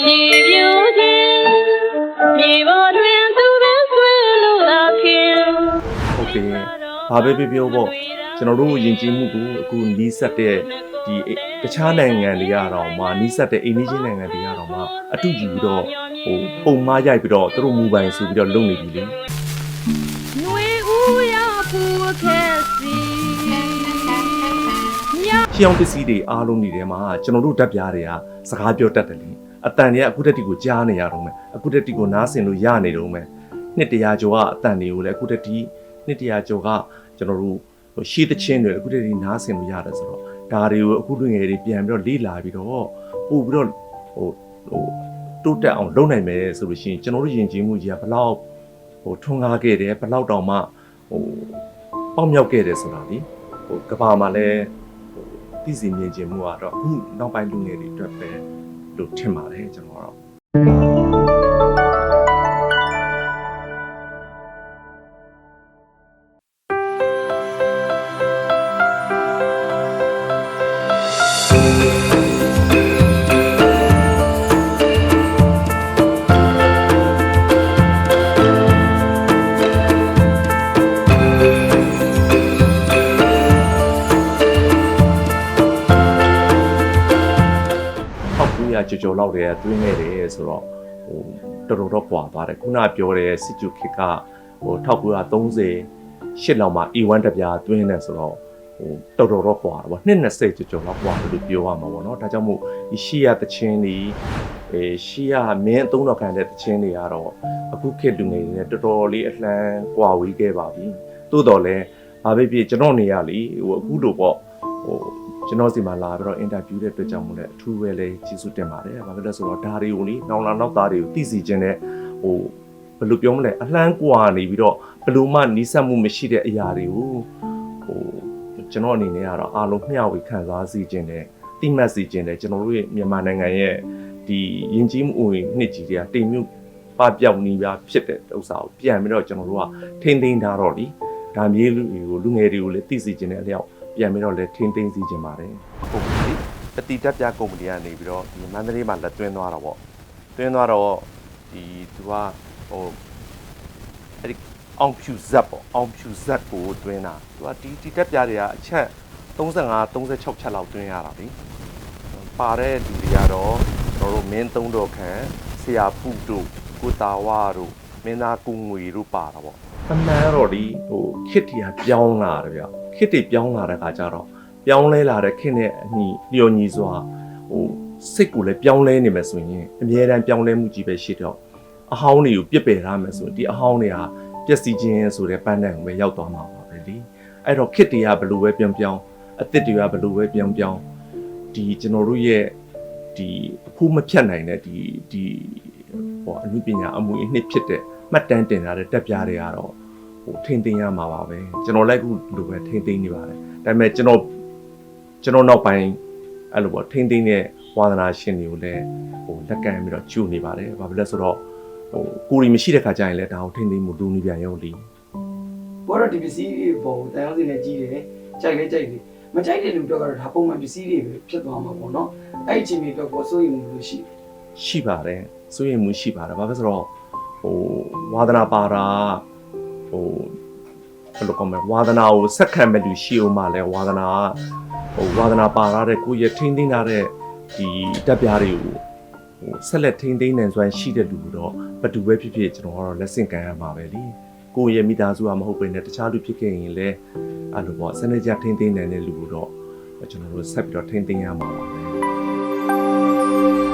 ရှိပြူခြင်းမြေပေါ်တွင်သူပဲဆွေလို့အခင်ဟုတ်တယ်ဘာပဲပြောပြောပေါ့ကျွန်တော်တို့ယဉ်ကျေးမှုကိုအခုနီးစပ်တဲ့ဒီတခြားနိုင်ငံတွေကတော့မှနီးစပ်တဲ့အိန္ဒိယနိုင်ငံတွေကတော့မှအတူယူပြီးတော့ဟိုပုံမရိုက်ပြီးတော့သူတို့မူပိုင်ဆိုပြီးတော့လုပ်နေပြီလေຫນွေဦးရပူခဲ့စီရှေးအောင်ပစ္စည်းတွေအားလုံးတွေထဲမှာကျွန်တော်တို့ဓာတ်ပြားတွေကစကားပြောတတ်တယ်လေ အတန်တွေကအခုတက်တီကိုကြားနေရတော့မယ်အခုတက်တီကိုနားဆင်လို့ရနေတော့မယ်နှစ်တရာကျော်ကအတန်တွေကိုလည်းအခုတက်တီနှစ်တရာကျော်ကကျွန်တော်တို့ဟိုရှေးသချင်းတွေအခုတက်တီနားဆင်လို့ရတယ်ဆိုတော့ဒါတွေကိုအခုလူငယ်တွေပြန်ပြီးတော့လေ့လာပြီးတော့ပို့ပြီးတော့ဟိုဟိုတိုးတက်အောင်လုပ်နိုင်မယ်ဆိုလို့ရှိရင်ကျွန်တော်တို့ယဉ်ကျေးမှုကြီးကဘလောက်ဟိုထွန်းကားခဲ့တယ်ဘလောက်တောင်မှဟိုပေါက်မြောက်ခဲ့တယ်ဆိုတာလीဟိုကဘာမှာလည်းသိစီမြင်ခြင်းမှုကတော့အခုနောက်ပိုင်းလူငယ်တွေအတွက်ပဲ လို့ထင်ပါတယ်ကျွန်တော်ကတော့ ပောက်ကူရကြော်ကြော်လောက်တွေကတွင်းခဲ့တယ်ဆိုတော့ဟိုတော်တော်တော့ကွာသွားတယ်ခုနပြောတဲ့စစ်ကျူခစ်ကဟို1930ရှစ်လောက်မှာ E1 တပြားတွင်းနေဆိုတော့ဟိုတော်တော်တော့ကွာတော့ဗောနှစ်20ကြော်ကြော်လောက်ကွာတယ်လို့ပြောရမှာပေါ့နော်ဒါကြောင့်မို့ဒီရှီယာတချင်းတွေအဲရှီယာမင်းအသုံးတော်ခံတဲ့တချင်းတွေကတော့အခုခေတ်လူငယ်တွေနဲ့တော်တော်လေးအလှမ်းကွာဝေးခဲ့ပါပြီသို့တော်လည်းဘာပဲဖြစ်ကျွန်တော်နေရလေဟိုအခုလိုပေါ့ဟို ကျွန်တော်စီမှာလာပြီးတော့အင်တာဗျူးတဲ့အတွက်ကြောင့်မို့လဲအထူးပဲလဲကျေးဇူးတင်ပါတယ်။ဘာဖြစ်လဲဆိုတော့ဒါတွေကိုလေနောင်လာနောက်သားတွေကိုသိစီခြင်းနဲ့ဟိုဘယ်လိုပြောမလဲအလှမ်းကွာနေပြီးတော့ဘယ်လိုမှနီးစပ်မှုမရှိတဲ့အရာတွေကိုဟိုကျွန်တော်အနေနဲ့ကတော့အားလုံးမျှဝေခံစားစီခြင်းနဲ့တိမှတ်စီခြင်းနဲ့ကျွန်တော်တို့ရဲ့မြန်မာနိုင်ငံရဲ့ဒီယဉ်ကျေးမှုဝင်နှစ်ကြီးတွေကတိမ်မြုပ်ပပျောက်နေပြဖြစ်တဲ့ဥစ္စာကိုပြန်ပြီးတော့ကျွန်တော်တို့ကထိမ့်သိမ်းထားတော့လीဒါမြေးလူတွေကိုလူငယ်တွေကိုလည်းသိစီခြင်းနဲ့အလျောက် ပြန်ပြီးတော့လည်းထိမ့်သိမ်းစီခြင်းပါတယ်ကုမ္ပဏီအတီတက်ပြကုမ္ပဏီကနေပြီးတော့ဒီမန္တလေးမှာလက်သွင်းသွားတာပေါ့သွင်းသွားတော့ဒီသူကဟိုအဲ့ဒီအောင်ဖြူဇက်ပေါ့အောင်ဖြူဇက်ကိုသွင်းတာသူကဒီတီတက်ပြတွေကအချက်35 36ချက်လောက်သွင်းရတာလေပါတဲ့လူတွေကတော့ကျွန်တော်တို့မင်းသုံးတော်ခန့်ဆရာပူတို့ကိုတာဝါတို့မင်းသားကုငွေတို့ပါတာပေါ့အမှန်တော့ဒီဟိုခစ်တီကပြောင်းလာတယ်ဗျ ခစ်တွေပြောင်းလာတဲ့ခါကျတော့ပြောင်းလဲလာတဲ့ခစ်နဲ့အညီလျော်ညီစွာဟိုစိတ်ကိုလည်းပြောင်းလဲနေမယ်ဆိုရင်အမြဲတမ်းပြောင်းလဲမှုကြီးပဲရှိတော့အဟောင်းတွေကိုပြစ်ပယ်ထားမယ်ဆိုရင်ဒီအဟောင်းတွေကပျက်စီးခြင်းဆိုတဲ့ပန်းတန်ကိုပဲရောက်သွားမှာပါပဲလေအဲ့တော့ခစ်တွေကဘယ်လိုပဲပြောင်းပြောင်းအသစ်တွေကဘယ်လိုပဲပြောင်းပြောင်းဒီကျွန်တော်တို့ရဲ့ဒီအခုမဖြတ်နိုင်တဲ့ဒီဒီဟိုအမှုပညာအမှုအနှစ်ဖြစ်တဲ့မှတ်တမ်းတင်ထားတဲ့တက်ပြားတွေကတော့ ဟိုထိမ့်သိမ်းရမှာပါပဲကျွန်တော်လည်းအခုလိုပဲထိမ့်သိမ်းနေပါတယ်ဒါပေမဲ့ကျွန်တော်ကျွန်တော်နောက်ပိုင်းအဲ့လိုပေါ့ထိမ့်သိမ်းတဲ့ဝါသနာရှင်တွေကိုလည်းဟိုလက်ကမ်းပြီးတော့ကျူနေပါတယ်ဘာဖြစ်လဲဆိုတော့ဟိုကိုရီမရှိတဲ့ခါကျရင်လည်းဒါကိုထိမ့်သိမ်းမှုလူနေပြန်ရုံလीဘောတော့ဒီပစ္စည်းတွေပေါ်တန်အောင်စင်းနဲ့ကြီးတယ်ကြိုက်လဲကြိုက်တယ်မကြိုက်တဲ့လူတော့ကတော့ဒါပုံမှန်ပစ္စည်းတွေပဲဖြစ်သွားမှာပေါ့နော်အဲ့ဒီအချိန်တွေတော့ကိုစိုးရိမ်မှုလို့ရှိတယ်ရှိပါတယ်စိုးရိမ်မှုရှိပါတယ်ဘာဖြစ်လို့ဆိုတော့ဟိုဝါသနာပါတာ ဟိုဘယ်လိုကောင်းမလဲဝါသနာကိုဆက်ခံမဲ့လူရှိအောင်မလဲဝါသနာကဟိုဝါသနာပါရတဲ့ကိုယ့်ရဲ့ထိမ့်သိမ်းထားတဲ့ဒီတက်ပြားတွေကိုဟိုဆက်လက်ထိန်းသိမ်းနိုင်စွမ်းရှိတဲ့လူတော့ဘယ်သူပဲဖြစ်ဖြစ်ကျွန်တော်ကတော့လက်ဆင့်ကမ်းရမှာပဲလीကိုယ့်ရဲ့မိသားစုကမဟုတ်ဘဲနဲ့တခြားလူဖြစ်ခဲ့ရင်လည်းအဲ့လိုပေါ့စနေကြထိန်းသိမ်းနိုင်တဲ့လူတော့ကျွန်တော်တို့ဆက်ပြီးတော့ထိန်းသိမ်းရမှာပါပဲ